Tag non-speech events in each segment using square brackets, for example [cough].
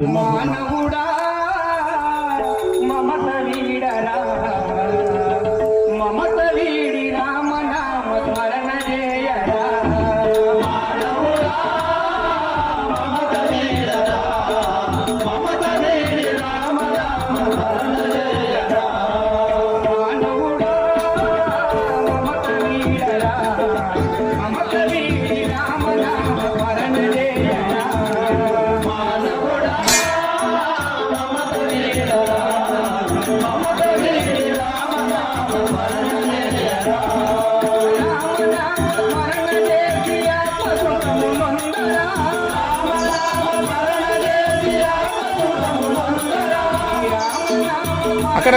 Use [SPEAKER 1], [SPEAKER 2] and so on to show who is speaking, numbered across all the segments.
[SPEAKER 1] మానవుడా
[SPEAKER 2] అక్కడ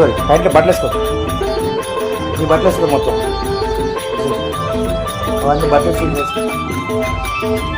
[SPEAKER 2] వేసుకోరు ప్యాంట్లో బట్టలు వేసుకో ఈ బట్టలు వేసుకో మొత్తం. అవన్నీ బట్టలు వేసుకో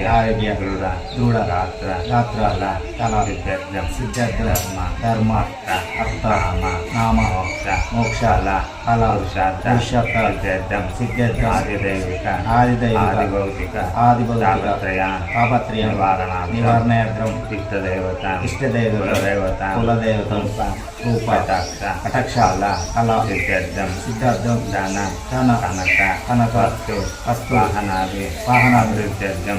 [SPEAKER 3] ಯಾಯಜ್ಞಗಳ ಧೂಳ
[SPEAKER 2] ರಾತ್ರ ರಾತ್ರಾಲ
[SPEAKER 3] ಕಲಾವಿ
[SPEAKER 2] ಪ್ರಯತ್ನ
[SPEAKER 3] ಸಿದ್ಧಾರ್ಥಧರ್ಮ
[SPEAKER 2] ಧರ್ಮಾರ್ಥ
[SPEAKER 3] ಅರ್ಥಾಮ
[SPEAKER 2] ನಾಮ
[SPEAKER 3] ಮೋಕ್ಷ
[SPEAKER 2] ಮೋಕ್ಷಾಲ
[SPEAKER 3] ಫಲಾವಿಷಾರ್ಥ
[SPEAKER 2] ವಿಷಾರ್ಥಂ
[SPEAKER 3] ಸಿದ್ಧಾರ್ಥ
[SPEAKER 2] ಆದಿದೈವಿಕ
[SPEAKER 3] ಆದಿದೈವ
[SPEAKER 2] ಆದಿಭೌತಿಕ
[SPEAKER 3] ಆದಿಭೌತಾಪತ್ರಯ
[SPEAKER 2] ಆಪತ್ರಯ
[SPEAKER 3] ನಿವಾರಣ
[SPEAKER 2] ದೇವತ
[SPEAKER 3] ಇಷ್ಟದೇವತ
[SPEAKER 2] ಇಷ್ಟದೇವ
[SPEAKER 3] ದೇವತ
[SPEAKER 2] ಕುಲದೇವತ
[SPEAKER 3] ರೂಪಾಟಾಕ್ಷ
[SPEAKER 2] ಕಟಕ್ಷಾಲ
[SPEAKER 3] ಕಲಾ
[SPEAKER 2] ಸಿದ್ಧಾರ್ಥಂ
[SPEAKER 3] ಸಿದ್ಧಾರ್ಥಂ
[SPEAKER 2] ದಾನ
[SPEAKER 3] ಧನ
[SPEAKER 2] ಕನಕ
[SPEAKER 3] ಕನಕ
[SPEAKER 2] ಅಸ್ತು
[SPEAKER 3] ಅಸ್ತು
[SPEAKER 2] ವಾಹನಾಭಿ
[SPEAKER 4] ವಾಹನಾಭಿವೃದ್ಧಾರ್ಥಂ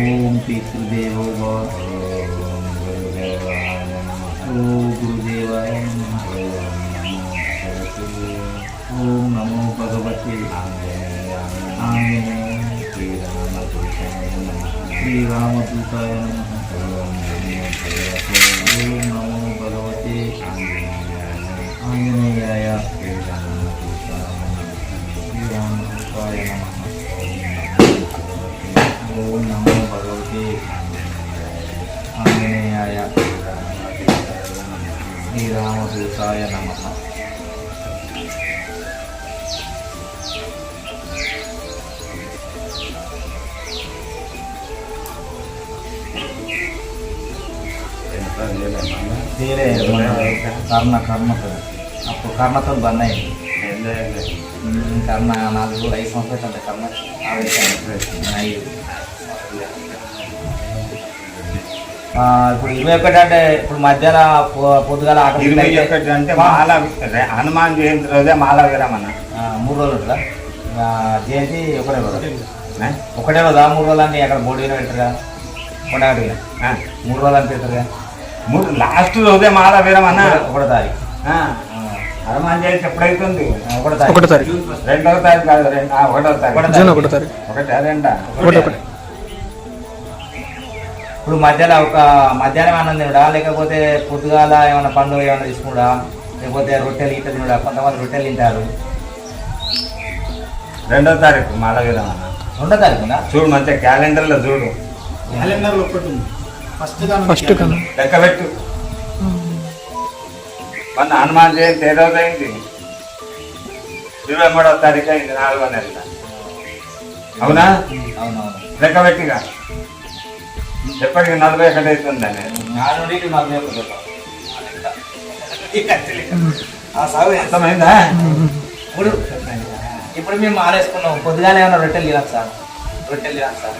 [SPEAKER 4] ఓం గురుదేవాయ నమ ఓం నమో భగవతే ఆంజనేయ శ్రీరామదూతాయ నమ ఓం నమో భగవతే ఆంజనేయాయ శ్రీరామదూతాయ నమ ఓం నమో భగవతే ఆంజనేయాయ శ్రీరామదూతాయ నమ తీరే కర్ణ కర్ణతో అప్పుడు కర్ణతో బంద్ అయింది ఉమ్, కర్ణ నాలుగు ఐదు సంవత్సరాలు అంటే కర్ణ ఐదు ఆ, ఇప్పుడు ఇరవై ఒకటి అంటే ఇప్పుడు మధ్యాహ్న పొద్దుగాల ఆకలి
[SPEAKER 3] ఇరవై ఒకటి అంటే మాల హనుమాన్ జయంతి రోజే మాల విరమణ
[SPEAKER 4] ఆ, మూడు రోజులు ఉంటుందా? ఆ, జయంతి ఒకటే రోజు? ఒకటే రోజా? మూడు రోజులు అంటే అక్కడ బోర్డు మీద పెట్టరుగా? కొండగట్టుగా
[SPEAKER 3] ఆ.
[SPEAKER 4] మూడు రోజులు అని పెడతారుగా?
[SPEAKER 3] మూడు లాస్ట్ రోజే మాల విరమణ
[SPEAKER 4] ఒకటో తారీఖు.
[SPEAKER 3] ఆ. హనుమాన్ జయంతి ఎప్పుడైతుంది?
[SPEAKER 4] ఆ, ఒకటో తారీఖు.
[SPEAKER 5] ఒకటో
[SPEAKER 3] రెండవ తారీఖు కాదు రెండు ఆ, ఒకటో తారీఖు.
[SPEAKER 5] ఒకటో తారీఖు.
[SPEAKER 3] ఒకటి రెండా?
[SPEAKER 5] ఒకటి ఒకటి.
[SPEAKER 4] ఇప్పుడు మధ్యాహ్నం ఒక మధ్యాహ్నం అన్నం తినడా? లేకపోతే పొద్దుగాల ఏమైనా పండుగ ఏమైనా తీసుకుడా లేకపోతే రొట్టెలు ఇట్లా తినడా? కొంతమంది రొట్టెలు తింటారు.
[SPEAKER 3] రెండో తారీఖు మాల విరమణ
[SPEAKER 4] రెండో తారీఖునా?
[SPEAKER 3] చూడు మంచిగా క్యాలెండర్లో చూడు.
[SPEAKER 1] క్యాలెండర్లో ఒకటి ఫస్ట్
[SPEAKER 5] ఫస్ట్
[SPEAKER 3] లెక్క పెట్టు మొన్న హనుమాన్ జయంతి ఏ రోజు అయింది? ఇరవై మూడవ తారీఖు అయింది నాలుగో నెల. అవునా?
[SPEAKER 4] అవునవును.
[SPEAKER 3] లెక్క పెట్టిగా ఎప్పటికి నలభై ఒకటి అవుతుందని
[SPEAKER 4] నాలుగు ఇటు నలభై ఒకటి. ఆ సాగు ఎంత
[SPEAKER 3] అర్థమైందా?
[SPEAKER 4] ఇప్పుడు ఇప్పుడు మేము ఆలేసుకున్నాం పొద్దుగానే ఏమైనా రొట్టెలు తినచ్చు సార్. రొట్టెలు తినచ్చు సార్.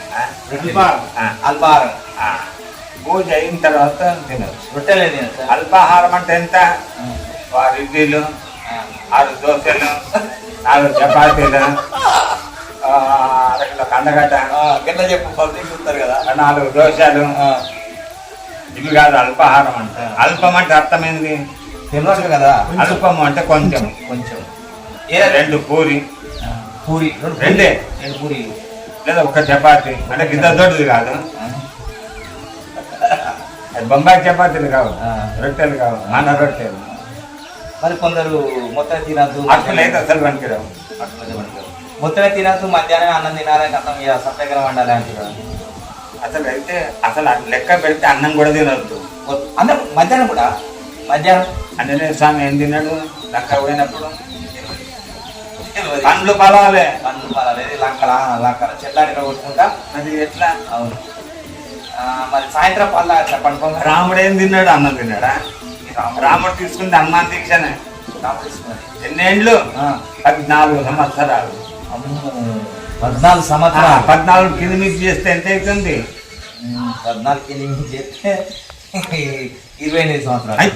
[SPEAKER 4] అల్పాహారం.
[SPEAKER 3] ఆ. పూజ అయిన తర్వాత తినచ్చు.
[SPEAKER 4] రొట్టెలు తినచ్చు
[SPEAKER 3] అల్పాహారం అంటే ఎంత? ఆరు ఇడ్లీలు ఆరు దోశలు నాలుగు చపాతీలు కందగడ్డ.
[SPEAKER 4] గట్లా చెప్పు పబ్లిక్ చూస్తారు కదా.
[SPEAKER 3] నాలుగు దోశలు. ఇవి కాదు అల్పాహారం అంటే. అల్పం అంటే అర్థమైంది
[SPEAKER 4] తెలియదు కదా.
[SPEAKER 3] అల్పం అంటే కొంచెం
[SPEAKER 4] కొంచెం. ఏ?
[SPEAKER 3] రెండు పూరి.
[SPEAKER 4] పూరి. రెండు పూరి.
[SPEAKER 3] రెండే.
[SPEAKER 4] పూరీలు
[SPEAKER 3] లేదా ఒక చపాతి. అంటే గిద్ద దొడ్డిది కాదు. అది బొంబాయి చపాతీలు కావు. రొట్టెలు కావు. మన రొట్టెలు.
[SPEAKER 4] మరి కొందరు మొత్తం తినద్దు.
[SPEAKER 3] అట్లు అయితే అసలు పనికిరావు.
[SPEAKER 4] మొత్తమే తినద్దు మధ్యాహ్నం అన్నం తినాలి కథం ఇక సత్యాగ్రహం వండాలి అంటారు
[SPEAKER 3] అసలు అయితే అసలు అది లెక్క పెడితే అన్నం కూడా తినొద్దు.
[SPEAKER 4] అందరం మధ్యాహ్నం కూడా? మధ్యాహ్నం?
[SPEAKER 3] అంజనేయ స్వామి ఏం తిన్నాడు? లెక్క పోయినప్పుడు పండ్లు పలాలే.
[SPEAKER 4] పండ్లు పర్వాలేదు లంకల లంకల చెట్లాడి కొట్టుకుంటా.
[SPEAKER 3] అది ఎట్లా?
[SPEAKER 4] అవును. మరి సాయంత్రం పళ్ళ అట్లా పండుకోగా
[SPEAKER 3] రాముడు ఏం తిన్నాడు? అన్నం తిన్నాడా? రాముడు. తీసుకుంది హనుమాన్ దీక్షనే
[SPEAKER 4] రాముడు తీసుకున్నాడు.
[SPEAKER 3] ఎన్నేండ్లు?
[SPEAKER 4] ఆ,
[SPEAKER 3] పద్నాలుగు సంవత్సరాలు.
[SPEAKER 4] పద్నాలుగు సంవత్సరాలు.
[SPEAKER 3] పద్నాలుగు కిలోమీటర్ చేస్తే ఎంత అవుతుంది?
[SPEAKER 4] పద్నాలుగు ఎనిమిది చేస్తే ఇరవై ఎనిమిది సంవత్సరాలు.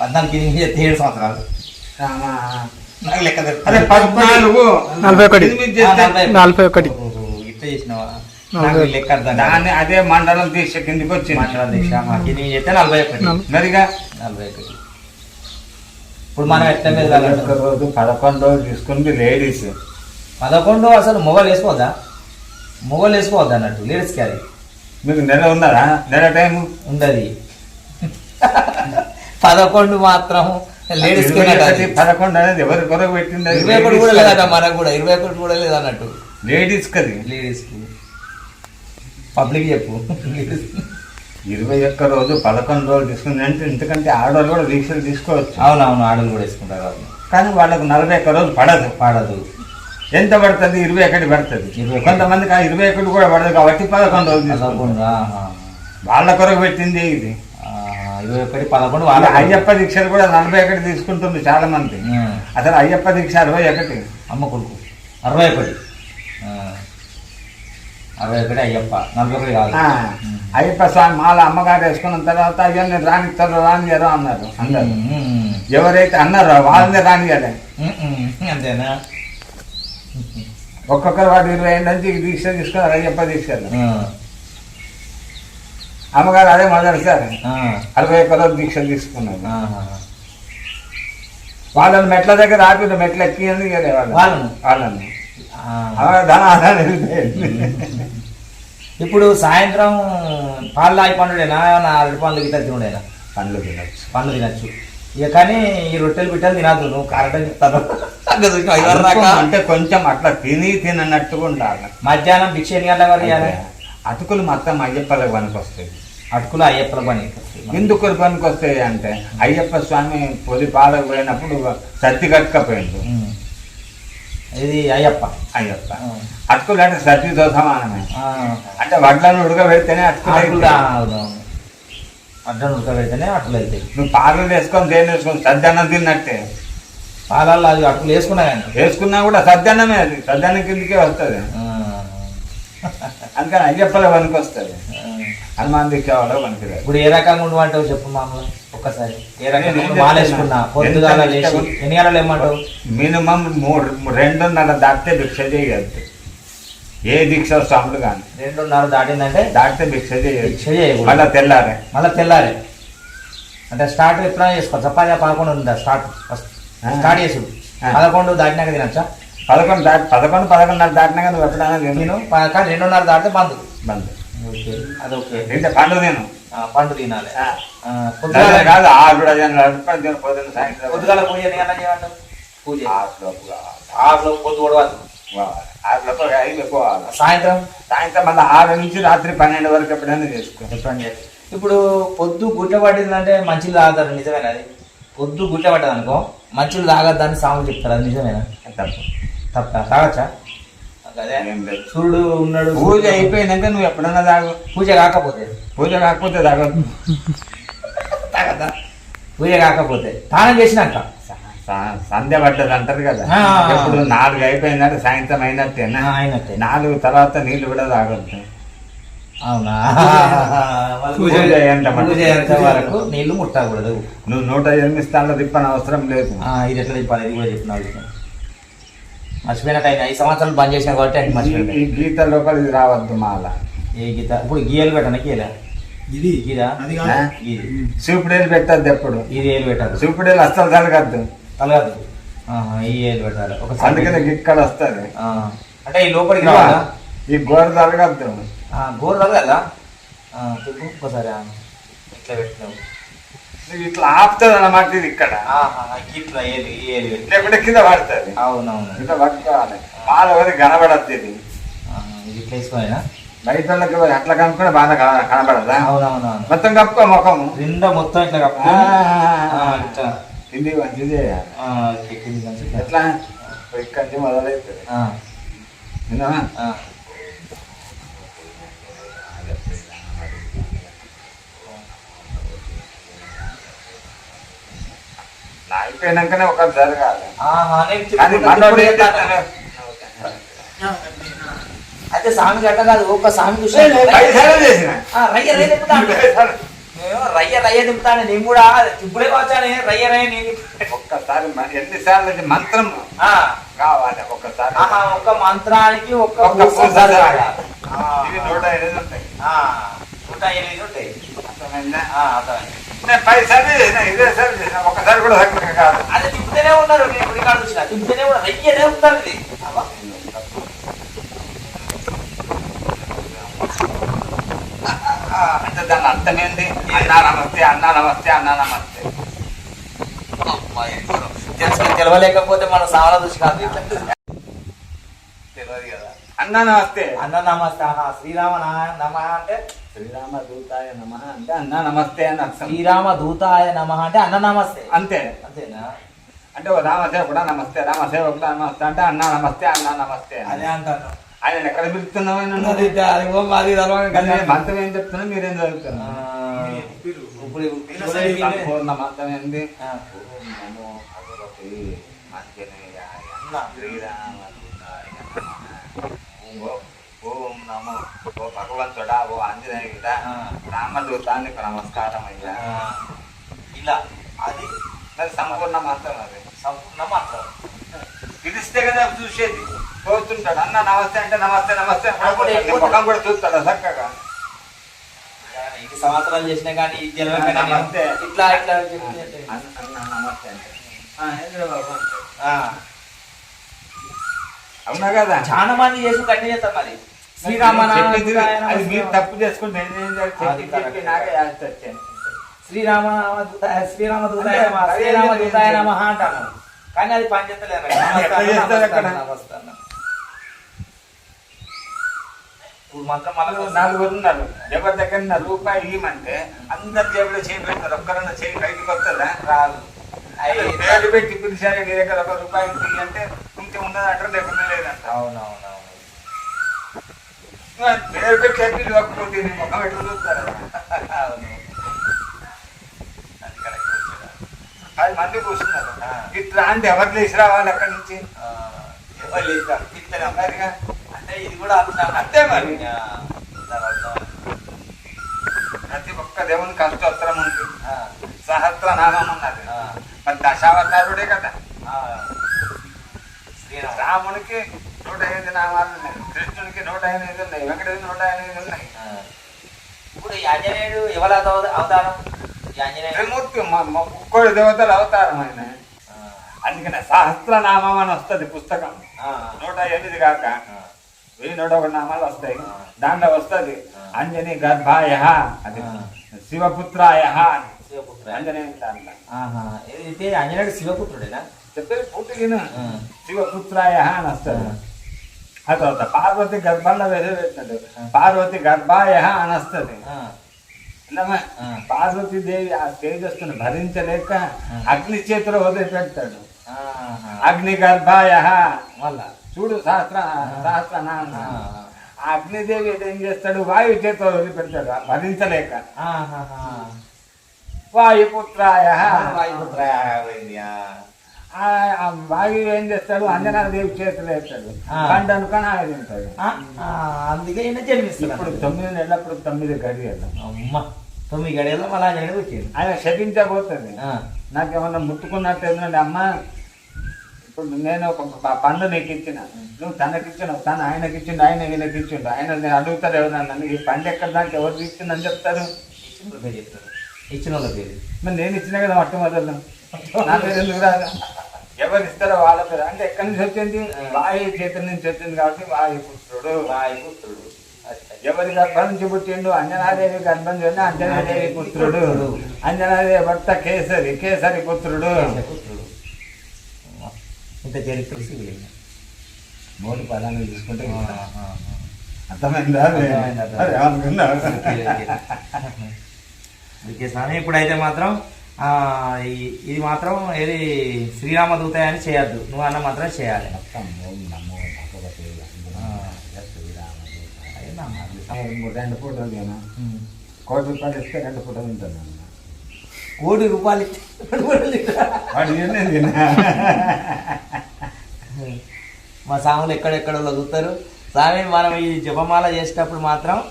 [SPEAKER 4] పద్నాలుగు ఎనిమిది చేస్తే ఏడు సంవత్సరాలు. నాకు లెక్క
[SPEAKER 3] అదే పద్నాలుగు
[SPEAKER 5] నలభై ఒకటి.
[SPEAKER 3] ఎనిమిది చేస్తే
[SPEAKER 5] నలభై ఒకటి.
[SPEAKER 4] ఇట్లా చేసినావా?
[SPEAKER 5] నలభై
[SPEAKER 4] నాకు
[SPEAKER 5] ఒకటి.
[SPEAKER 4] లెక్క అర్థం కాదు.
[SPEAKER 3] దాన్ని అదే మండలం దీక్ష కిందికి వచ్చింది.
[SPEAKER 4] మండల దీక్ష మాకు ఎనిమిది చేస్తే నలభై ఒకటి.
[SPEAKER 3] మరిగా
[SPEAKER 4] నలభై ఒకటి. ఇప్పుడు మనం ఎట్లా
[SPEAKER 3] రోజు పదకొండు రోజు తీసుకుంది లేడీస్.
[SPEAKER 4] పదకొండు అసలు మొగలు వేసుకోవద్దా? మొగలు వేసుకోవద్దా అన్నట్టు లేడీస్కి అది
[SPEAKER 3] మీకు నెల ఉన్నదా నెల టైం
[SPEAKER 4] ఉండదు. పదకొండు మాత్రం లేడీస్కి
[SPEAKER 3] పదకొండు అనేది ఎవరి కొరకు పెట్టింది?
[SPEAKER 4] ఇరవై ఒకటి కూడా లేదట
[SPEAKER 3] కదా.
[SPEAKER 4] మనకు కూడా ఇరవై ఒకటి కూడా లేదన్నట్టు.
[SPEAKER 3] లేడీస్ కది
[SPEAKER 4] లేడీస్కి. పబ్లిక్ చెప్పు.
[SPEAKER 3] ఇరవై ఒక్క రోజు పదకొండు రోజులు తీసుకుంది అంటే ఎందుకంటే ఆడవాళ్ళు కూడా దీక్షలు తీసుకోవచ్చు.
[SPEAKER 4] అవునవును ఆడలు కూడా వేసుకుంటారు అవును.
[SPEAKER 3] కానీ వాళ్ళకు నలభై ఒక్క రోజు పడదు.
[SPEAKER 4] పాడదు.
[SPEAKER 3] ఎంత పడుతుంది? ఇరవై ఒకటి పడుతుంది. కొంతమందికి ఆ ఇరవై ఒకటి కూడా పడదు కాబట్టి పదకొండు రోజులు. వాళ్ళ కొరకు పెట్టింది ఇది.
[SPEAKER 4] ఇరవై ఒకటి పదకొండు వాళ్ళ
[SPEAKER 3] వాళ్ళ అయ్యప్ప దీక్షలు కూడా నలభై ఒకటి తీసుకుంటుంది చాలా మంది. అసలు అయ్యప్ప దీక్ష అరవై ఒకటి.
[SPEAKER 4] అమ్మ కొడుకు. అరవై ఒకటి. అరవై ఒకటి అయ్యప్ప. నలభై ఒకటి కాదు.
[SPEAKER 3] అయ్యప్ప స్వామి మాల అమ్మగారు వేసుకున్న తర్వాత అయ్యో నేను రానిస్తారు రానియరు అన్నారు అందరు. ఎవరైతే అన్నారో వాళ్ళని రానియాలి
[SPEAKER 4] అంతేనా?
[SPEAKER 3] ఒక్కొక్కరు వాడు ఇరవై ఏళ్ళ నుంచి దీక్ష తీసుకున్నారు అయ్యప్ప దీక్షలు.
[SPEAKER 4] ఆ,
[SPEAKER 3] అమ్మగారు అదే మొదటిసారి
[SPEAKER 4] ఆ,
[SPEAKER 3] అరవై ఒక్క రోజు దీక్ష తీసుకున్నారు. వాళ్ళని మెట్ల దగ్గర ఆపి మెట్లు ఎక్కి వాళ్ళు
[SPEAKER 4] వాళ్ళను? ఇప్పుడు సాయంత్రం పాలు తాగి పండుడేనా? ఏమన్నా అరటి పండ్లు గిట్ట తినుడేనా?
[SPEAKER 3] పండ్లు తినచ్చు.
[SPEAKER 4] పండ్లు తినచ్చు. ఇక కానీ ఈ రొట్టెలు బిట్టలు తినద్దు నువ్వు కరెక్ట్ చెప్తాను.
[SPEAKER 3] అంటే కొంచెం అట్లా తిని తినట్టుగా ఉండాలి.
[SPEAKER 4] మధ్యాహ్నం భిక్ష ఎన్ని గంటల వరకు ఇవ్వాలి
[SPEAKER 3] అటుకులు మొత్తం అయ్యప్పలకు పనికి వస్తాయి.
[SPEAKER 4] అటుకులు అయ్యప్పల పని
[SPEAKER 3] ఎందుకు పనికి వస్తాయి అంటే అయ్యప్ప స్వామి పొలి పాలకు పోయినప్పుడు సర్ది కట్టుకపోయిండు.
[SPEAKER 4] ఉమ్. ఇది అయ్యప్ప.
[SPEAKER 3] అయ్యప్ప. అటుకులు అంటే సర్దితో సమానమే. అంటే వడ్లను ఉడకబెడితేనే అటుకులు
[SPEAKER 4] అడ్డం ఉడకబెడితేనే అటుకులు వెళ్తాయి
[SPEAKER 3] నువ్వు పాలు వేసుకొని దేని వేసుకొని సద్దన్నం తిన్నట్టే
[SPEAKER 4] పాలల్లో అది అటుకులు వేసుకున్నా కానీ
[SPEAKER 3] వేసుకున్నా కూడా సద్దన్నమే అది సద్దన్నం కిందకే వస్తుంది. అందుకని అయ్యప్పల పనికి వస్తుంది. హనుమాన్ దీక్ష వాళ్ళ పనికి.
[SPEAKER 4] ఇప్పుడు ఏ రకంగా ఉండమంటావు చెప్పు మామూలు ఒక్కసారి ఏ రకంగా? మాలేసుకున్నా? పొద్దుగాల లేచి? ఎన్ని గంటలు ఏమంటావు
[SPEAKER 3] మినిమం మూడు రెండున్నర దాటితే భిక్ష చేయగలుగుతాయి ఏ దీక్ష స్వాములు కానీ
[SPEAKER 4] రెండున్నర దాటిందంటే
[SPEAKER 3] దాటితే భిక్ష చేయదు
[SPEAKER 4] భిక్ష చేయకూడదు.
[SPEAKER 3] మళ్ళా తెల్లారే.
[SPEAKER 4] మళ్ళీ తెల్లారి. అంటే స్టార్ట్ ఎప్పుడైనా చేసుకోవచ్చు చపాతీ పదకొండు ఉందా స్టార్ట్. స్టార్ట్ చేసుడు. పదకొండు దాటినాక తినచ్చా?
[SPEAKER 3] పదకొండు దాటి పదకొండు పదకొండున్నర దాటినా కానీ ఎప్పుడైనా తిను.
[SPEAKER 4] నేను కానీ రెండున్నర దాటితే బంద్.
[SPEAKER 3] బంద్.
[SPEAKER 4] ఓకే.
[SPEAKER 3] పండు
[SPEAKER 4] ఆ, పండు తినాలి. పొద్దుగాల
[SPEAKER 3] కాదు ఆరు
[SPEAKER 4] పొద్దుగాల పూజ పూజ
[SPEAKER 3] ఆరు లోపు కావాలి.
[SPEAKER 4] ఆరులో పొద్దు పొడవాలి
[SPEAKER 3] ఐదు
[SPEAKER 4] సాయంత్రం
[SPEAKER 3] సాయంత్రం మళ్ళీ ఆరు నుంచి రాత్రి పన్నెండు వరకు ఎప్పుడైనా చేసుకో
[SPEAKER 4] చెప్పండి ఇప్పుడు పొద్దు గుట్ట పట్టిందంటే మంచిలు తాగుతారు నిజమేనా అది? పొద్దు గుట్ట పట్టదు అనుకో మంచులు తాగద్దని సాములు చెప్తారు అది నిజమేనా?
[SPEAKER 3] తప్పు.
[SPEAKER 4] తప్ప? తాగచ్చా? అదే. సూర్యుడు ఉన్నాడు
[SPEAKER 3] పూజ అయిపోయినాక నువ్వు ఎప్పుడన్నా తాగు.
[SPEAKER 4] పూజ కాకపోతే.
[SPEAKER 3] పూజ కాకపోతే తాగొద్దు. [laughs]
[SPEAKER 4] తాగద్దా? పూజ కాకపోతే. స్నానం చేసినాక.
[SPEAKER 3] సంధ్య పడ్డది అంటారు కదా.
[SPEAKER 4] ఆ.
[SPEAKER 3] ఎప్పుడు నాలుగు అయిపోయిందంటే సాయంత్రం అయినట్టేనా
[SPEAKER 4] ఆ, అయినట్టే.
[SPEAKER 3] నాలుగు తర్వాత నీళ్ళు కూడా తాగొద్దు.
[SPEAKER 4] అవునా? [laughs] వరకు నీళ్ళు ముట్టకూడదు.
[SPEAKER 3] నువ్వు నూట ఎనిమిది స్థానాలు తిప్పని అవసరం లేదు.
[SPEAKER 4] ఆ, ఇది ఎట్లా చెప్పాలి ఇది కూడా చెప్పిన విషయం మర్చిపోయిన టైం ఐదు సంవత్సరాలు బంద్ చేసిన కాబట్టి అది
[SPEAKER 3] ఈ- ఈ గీత లోపలికి రావద్దు మాల.
[SPEAKER 4] ఏ గీత? ఇప్పుడు గీయలు పెట్టాను? గీయలే?
[SPEAKER 1] ఇది.
[SPEAKER 4] గీదా ఇది
[SPEAKER 3] చూపుడేలు పెట్టద్దు ఎప్పుడు.
[SPEAKER 4] ఇది ఏలు పెట్టాలి
[SPEAKER 3] చూపుడేలు అస్సలు తలగద్దు
[SPEAKER 4] తలగదు ఆహా, ఈ ఏలు పెట్టాలి. ఒక
[SPEAKER 3] అందుకనే ఇక్కడ వస్తుంది
[SPEAKER 4] అంటే ఈ లోపలికి రావాలా?
[SPEAKER 3] ఈ గోర తలగద్దు
[SPEAKER 4] ఆ, గోరు చెప్పు ఇట్లా పెట్టినావు?
[SPEAKER 3] ఇట్లా ఆపుతుంది అన్నమాట ఇది ఇక్కడ.
[SPEAKER 4] ఇట్లా ఏలు పెట్టు.
[SPEAKER 3] లేకుంటే కింద పడుతుంది.
[SPEAKER 4] అవునవును.
[SPEAKER 3] ఇట్లా పట్టుకోవాలి. మాల ఎవరికి కనబడద్దు ఇది.
[SPEAKER 4] ఇట్లా వేసుకోవాలా
[SPEAKER 3] బయట వాళ్ళకి అట్లా కనుక్కుంటే బాగా కన- కనబడదా?
[SPEAKER 4] అవునవునవును.
[SPEAKER 3] మొత్తం కప్పుకో ముఖము.
[SPEAKER 4] నిండా మొత్తం ఇట్లా
[SPEAKER 3] ఆ, ఇది మంచిదే. ఎట్లా? ఇక్కడి నుంచి మొదలవుతుంది విన్నావా? అయిపోయినాకనే ఒక జరగాలి?
[SPEAKER 4] అయితే స్వామి గట్ట కాదు ఒక స్వామి చూసి రయ్య రయ్య తిప్పుతాను నేను కూడా ఇప్పుడే వచ్చాను రయ్య రయ్య నేను.
[SPEAKER 3] ఒక్కసారి ఎన్నిసార్లు మంత్రం
[SPEAKER 4] ఆ,
[SPEAKER 3] కావాలి ఒక్కసారి.
[SPEAKER 4] ఒక్క మంత్రానికి ఒక్క
[SPEAKER 3] నూట ఎనిమిది ఉంటాయి.
[SPEAKER 4] నూట ఎనిమిది ఉంటాయి.
[SPEAKER 3] నేను చేసిన ఇదే సార్లు చేసిన ఒక్కసారి కూడా కాదు.
[SPEAKER 4] అదే తిప్పుతూనే ఉన్నారు నేను రికార్డు చూసిన. తిప్పుతూనే ఉన్నారు రయ్యనే ఉంటారు ఇది.
[SPEAKER 3] అంటే దాని అర్థం ఏంటి అన్నా నమస్తే అన్నా నమస్తే? అన్నా నమస్తే
[SPEAKER 4] తెలవలేకపోతే మన సావన చూసి కాదు.
[SPEAKER 3] తెలియదు కదా. అన్న నమస్తే.
[SPEAKER 4] అన్న నమస్తే అన్న. శ్రీరామ నమ అంటే?
[SPEAKER 3] శ్రీరామ దూతాయ నమ అంటే అన్న నమస్తే అని అర్థం
[SPEAKER 4] శ్రీరామ దూతాయ నమ అంటే అన్న నమస్తే.
[SPEAKER 3] అంతే.
[SPEAKER 4] అంతేనా?
[SPEAKER 3] అంటే ఓ రామసేవకుడా నమస్తే రామసేవకుడా నమస్తే అంటే అన్న నమస్తే అన్న నమస్తే.
[SPEAKER 4] అదే అంటాను.
[SPEAKER 3] ఆయన ఎక్కడ. నేను మంత్రం ఏం చెప్తున్నా మీరేం
[SPEAKER 4] ఆ,
[SPEAKER 3] చదువుతున్నారు
[SPEAKER 4] ఇప్పుడు
[SPEAKER 3] మంత్రం ఏంది. ఓం నమో. ఓం- భగవంతుడా ఓ ఆంజనేయుడా. రామదూతానికి నమస్కారం అయ్యా
[SPEAKER 4] ఇలా. అది?
[SPEAKER 3] అది సంపూర్ణ మంత్రం అది.
[SPEAKER 4] సంపూర్ణ మాత్రం
[SPEAKER 3] పిలిస్తే కదా చూసేది. పోతుంటాడు. అన్న నమస్తే అంటే నమస్తే నమస్తే ముఖం కూడా చూస్తాడు చక్కగా?
[SPEAKER 4] ఇన్ని సంవత్సరాలు చేసినా కానీ ఇది
[SPEAKER 3] నమస్తే.
[SPEAKER 4] ఇట్లా ఇట్లా
[SPEAKER 3] అన్న నమస్తే అంటే. బాబు అవునా కదా?
[SPEAKER 4] చాలా మంది చేసి కట్టి చేస్తారు మరి. శ్రీరామ
[SPEAKER 3] అది మీరు తప్పు చేసుకుంటే నేను. నాకే యాస్ట్ వచ్చాను
[SPEAKER 4] శ్రీరామ శ్రీరామ దూతాయ శ్రీరామ? దూతాయ నమ అంటాను. కానీ అది పని చేస్తలేదు
[SPEAKER 3] ఎట్లా చేస్తారు అక్కడ?
[SPEAKER 4] ఇప్పుడు మాత్రం మళ్ళీ
[SPEAKER 3] నాలుగు ఉన్నారు. ఎవరి దగ్గర రూపాయి ఇవ్వమంటే అందరి జేబులో చేయి పెడతారు. ఒక్కరన్నా చేయి బయటకు వస్తుందా?
[SPEAKER 4] రాదు.
[SPEAKER 3] పేరు పెట్టి పిలిచారు నీ దగ్గర ఒక రూపాయి అంటే ఉంటే ఉన్నది అంటారు లేకపోతే లేదంట
[SPEAKER 4] అవునవునవును.
[SPEAKER 3] పేరు పెట్టి చెప్పి ఇవ్వకపోతే నీ ముఖం ఎట్లా చూస్తారు?
[SPEAKER 4] అవును.
[SPEAKER 3] పది మంది కూర్చున్నారు. ఇట్లా అంటే ఎవరు లేచి రావాలి అక్కడి నుంచి?
[SPEAKER 4] ఎవరు ఇట్లనే అమ్మాయిగా అంటే ఇది కూడా అంతా
[SPEAKER 3] అంతే మరి. ప్రతి ఒక్క దేవుని కష్టోత్తరం ఉంది.
[SPEAKER 4] ఆ,
[SPEAKER 3] సహస్రనామం ఉన్నది. మరి దశావతారుడే కదా. రామునికి నూట ఎనిమిది నామాలు ఉన్నాయి. కృష్ణునికి నూట ఎనిమిది ఉన్నాయి. వెంకటేశ్వర నూట ఎనిమిది ఉన్నాయి.
[SPEAKER 4] ఇప్పుడు ఆంజనేయుడు ఎవరు అవత- అవతారం?
[SPEAKER 3] త్రిమూర్తి ముక్కోడి దేవతలు అవతారం ఆయన. అందుకనే సహస్రనామం అని వస్తుంది పుస్తకం.
[SPEAKER 4] ఆ,
[SPEAKER 3] నూట ఎనిమిది కాక వెయ్యి నూట ఒకటి నామాలు వస్తాయి. దాంట్లో వస్తుంది. అంజనీ గర్భాయ అది. శివపుత్రాయ అంజనేయ దాంట్లో.
[SPEAKER 4] ఇది ఆంజనేయుడు శివపుత్రుడేనా
[SPEAKER 3] చెప్పేది పూర్తిగా. శివపుత్రాయ అని వస్తుంది
[SPEAKER 4] ఆ.
[SPEAKER 3] తర్వాత పార్వతి గర్భంలో వేసేటట్టు
[SPEAKER 4] ఆ.
[SPEAKER 3] పార్వతి గర్భాయ అని వస్తుంది. పార్వతీదేవి ఆ తేజస్సును భరించలేక. అగ్ని చేతిలో వదిలిపెడతాడు. అగ్ని గర్భాయ
[SPEAKER 4] మళ్ళా
[SPEAKER 3] చూడు సహస్ర సహస్ర.
[SPEAKER 4] ఆ.
[SPEAKER 3] అగ్నిదేవి ఏం చేస్తాడు? వాయు చేతిలో వదిలిపెడతాడు. భరించలేక. వాయుపుత్రాయ.
[SPEAKER 4] వాయుపుత్ర పోయింది, ఆ.
[SPEAKER 3] ఆ ఆ వాయువు ఏం చేస్తాడు? అంజనాదేవి చేతిలో వేస్తాడు. పండు అనుకొని ఆయన తింటాడు.
[SPEAKER 4] అందుకే ఈయన జన్మిస్తున్నాడు
[SPEAKER 3] ఇప్పుడు తొమ్మిది నెలలప్పుడు తొమ్మిది గడియలు.
[SPEAKER 4] అమ్మ తొమ్మిది గడియల్లో మళ్ళీ వచ్చింది
[SPEAKER 3] ఆయన శపించబోతుంది నాకేమన్నా ముట్టుకున్నట్టు ఏంటంటే అమ్మ ఇప్పుడు నేను ఒక ప- పండు నీకు ఇచ్చిన నువ్వు తనకిచ్చిన తను ఆయనకి ఇచ్చిండు ఆయన ఈయనకి ఇచ్చిండు ఆయన నేను అడుగుతారు ఎవరన్నా ఈ పండు ఎక్కడ దానికి ఎవరు ఇచ్చిందని చెప్తారు?
[SPEAKER 4] ఇచ్చిన చెప్తారు. ఇచ్చిన వాళ్ళ పేరు.
[SPEAKER 3] మరి నేను ఇచ్చిన కదా మొట్టమొదలు. నా పేరు ఎందుకు రాదు? ఎవరు ఇస్తారో వాళ్ళ పేరు. అంటే ఎక్కడి నుంచి వచ్చింది? వాయు చేతుల నుంచి వచ్చింది కాబట్టి వాయుపుత్రుడు
[SPEAKER 4] వాయుపుత్రుడు అచ్చా.
[SPEAKER 3] ఎవరి గర్భం నుంచి పుట్టిండు అంజనాదేవి గర్భం నుంచి అంజనాదేవి పుత్రుడు. అంజనాదేవి భర్త కేసరి కేసరి పుత్రుడు.
[SPEAKER 4] పుత్రుడు. ఇంత చరిత్ర
[SPEAKER 3] మూడు పదాలు తీసుకుంటే. అర్థమైందా?
[SPEAKER 4] ఓకే స్వామి ఇప్పుడైతే మాత్రం ఇది మాత్రం ఏది శ్రీరామ దూతాయ అని చేయొద్దు. నువ్వు అన్న మాత్రం చేయాలి.
[SPEAKER 3] రెండు ఫోటోలు. కోటి రూపాయలు ఇస్తే రెండు ఫోటోలు ఉంటాను.
[SPEAKER 4] కోటి రూపాయలు. మా సాములు ఎక్కడెక్కడ చూస్తారు. స్వామి మనం ఈ జపమాల చేసేటప్పుడు మాత్రం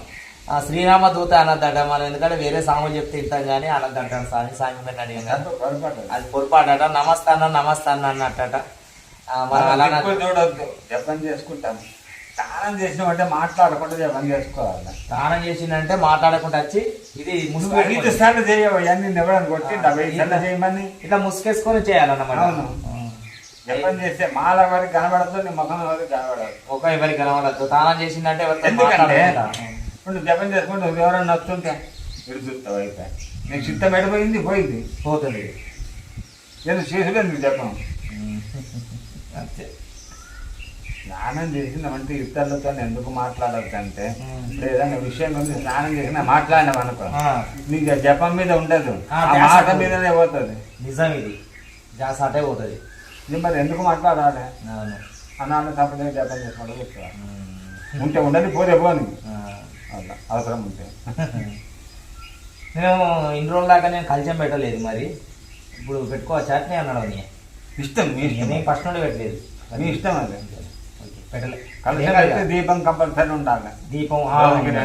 [SPEAKER 4] శ్రీరామ దూత అనద్దట. మనం ఎందుకంటే వేరే సాములు చెప్తే ఇస్తాం కానీ అనద్దట స్వామి స్వామి మీద అడిగాం.
[SPEAKER 3] దాంట్లో పొరపాటు.
[SPEAKER 4] అది పొరపాటట. నమస్తాన్న నమస్తాన్న అన్నట్టట. ఆ, మనం అలా
[SPEAKER 3] జపం చేసుకుంటాం. స్నానం చేసినామంటే మాట్లాడకుండా జపం చేసుకోవాలి.
[SPEAKER 4] స్నానం చేసిందంటే మాట్లాడకుండా వచ్చి ఇది ముసుగు
[SPEAKER 3] నువ్వు సార్లు చేయవు? ఎవరైనా కొట్టి డెబ్బై చేయమని?
[SPEAKER 4] ఇట్లా ముసుగేసుకొని చేయాలన్నమాట.
[SPEAKER 3] జపం చేస్తే మాల వరకు కనబడదు నీ ముఖం వరకు కనబడదు
[SPEAKER 4] ఒక ఎవరికి కనబడద్దు? స్నానం చేసిందంటే
[SPEAKER 3] ఎందుకంటే
[SPEAKER 4] మాట్లాడకుండా.
[SPEAKER 3] ఇప్పుడు నువ్వు జపం చేసుకుంటే నువ్వు ఎవరైనా వస్తుంటే మీరు చూస్తావు అయితే? నీకు చిత్తం ఎడిపోయింది పోయింది?
[SPEAKER 4] పోతుంది
[SPEAKER 3] నేను చేసలేదు నీకు జపం
[SPEAKER 4] అంతే
[SPEAKER 3] స్నానం చేసినామంటే ఇతరులతో ఎందుకు మాట్లాడవచ్చు అంటే ఏదైనా విషయం గురించి స్నానం చేసినా మాట్లాడినాం అనుకో నీకు జపం మీద ఉండదు మాట. మీదనే పోతుంది.
[SPEAKER 4] నిజం ఇది. జాస్ అటే పోతుంది.
[SPEAKER 3] ఇది మరి ఎందుకు మాట్లాడాలి?
[SPEAKER 4] అవును.
[SPEAKER 3] అన్నాన్ని తప్పదే జపం చేసుకోవడం. ఉంటే ఉండదు పోతే పోని. అవసరం ఉంటే. [laughs]
[SPEAKER 4] నేను ఇన్ని రోజుల దాకా నేను కలిచం పెట్టలేదు మరి. ఇప్పుడు పెట్టుకోవచ్చా? అట్నే అన్నాడు
[SPEAKER 3] ఇష్టం మీ ఇష్టం.
[SPEAKER 4] నేను ఫస్ట్ నుండి పెట్టలేదు.
[SPEAKER 3] మీ ఇష్టం అది.
[SPEAKER 4] ఓకే, పెట్టలే
[SPEAKER 3] కలిసి
[SPEAKER 4] ఏం
[SPEAKER 3] అయితే
[SPEAKER 4] కాదు.
[SPEAKER 3] దీపం కంపల్సరీ ఉండాలి.
[SPEAKER 4] దీపం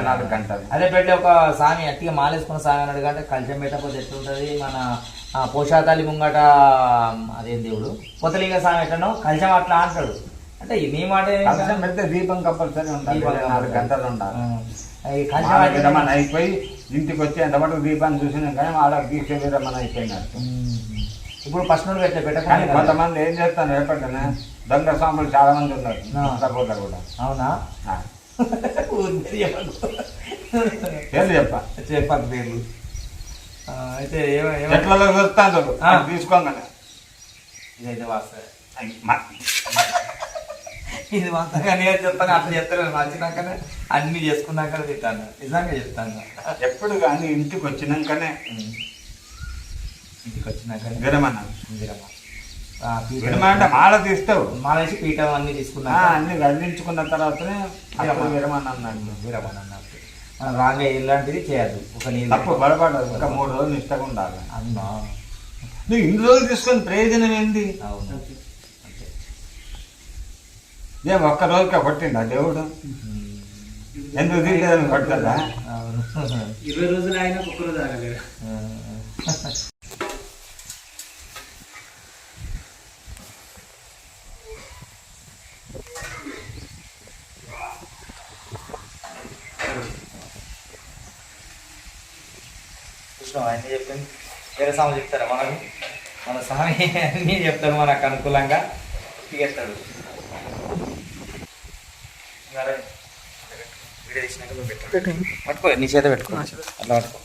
[SPEAKER 3] నాలుగు గంటలు.
[SPEAKER 4] అదే పెట్టి ఒక స్వామి అట్టిగా మాలేసుకున్న స్వామి అన్నాడు కంటే కలిచం పెట్టకపోతే ఎట్లుంటుంది? మన పోషాతాలి ముంగట అదేం దేవుడు? పొతలింగ స్వామి ఎట్లనో కలిచం అట్లా అంటాడు. అంటే నీ మాట?
[SPEAKER 3] కలిసి పెడితే దీపం కంపల్సరీ ఉండాలి. నాలుగు గంటలు ఉండాలి. విరమణ అయిపోయి ఇంటికి వచ్చి ఎంత మటుకు దీపాన్ని చూసినా కానీ ఆడ దీక్ష విరమణ అయిపోయినట్టు.
[SPEAKER 4] ఇప్పుడు ఫస్ట్ నుండి పెట్టలే
[SPEAKER 3] కానీ కొంతమంది ఏం చేస్తాను రేపటిన దొంగ స్వాములు చాలా మంది ఉన్నారు. తప్పకుండా కూడా.
[SPEAKER 4] అవునా.
[SPEAKER 3] పేర్లు చెప్ప.
[SPEAKER 4] చెప్పకు పేర్లు. అయితే
[SPEAKER 3] చెట్లలో చూస్తాను. తీసుకోగానే.
[SPEAKER 4] ఇదైతే
[SPEAKER 3] మ-
[SPEAKER 4] ఇది మాత్రంగా నేను చెప్తాను అట్లా చెప్తాను నచ్చినాకనే అన్ని చేసుకున్నాక తింటాను నిజంగా చెప్తాను.
[SPEAKER 3] ఎప్పుడు కానీ ఇంటికి వచ్చినాకనే.
[SPEAKER 4] ఇంటికి వచ్చినాకనే.
[SPEAKER 3] విరమణ
[SPEAKER 4] విరమ.
[SPEAKER 3] అంటే మాల తీస్తావు.
[SPEAKER 4] మానేసి పీఠం అన్ని
[SPEAKER 3] ఆ,
[SPEAKER 4] తీసుకున్నాక
[SPEAKER 3] అన్ని గదిలించుకున్న తర్వాతనే విరమణ అన్నాడు.
[SPEAKER 4] విరమణ అన్నట్టు మనం రాగా ఇలాంటిది చేయద్దు ఒక నీళ్ళు
[SPEAKER 3] తప్పు బలపడదు ఇంకా మూడు రోజులు నిష్టగా ఉండాలి.
[SPEAKER 4] అమ్మా.
[SPEAKER 3] నువ్వు ఇన్ని రోజులు తీసుకొని ప్రయోజనం ఏంది. ఏం ఒక్క రోజుకే కొట్టిండా దేవుడు. ఎందుకు తీసేదని కొట్టదా
[SPEAKER 1] ఇరవై రోజులు అయినా ఒక్క రోజు ఆగలేదు
[SPEAKER 4] కృష్ణ అన్నీ చెప్పింది వేరే స్వామి చెప్తారా? మనకు మన స్వామి అన్నీ చెప్తాడు మనకు అనుకూలంగా. తీస్తాడు పట్టుకో నీ చేత పెట్టుకో. అట్లా పట్టుకో.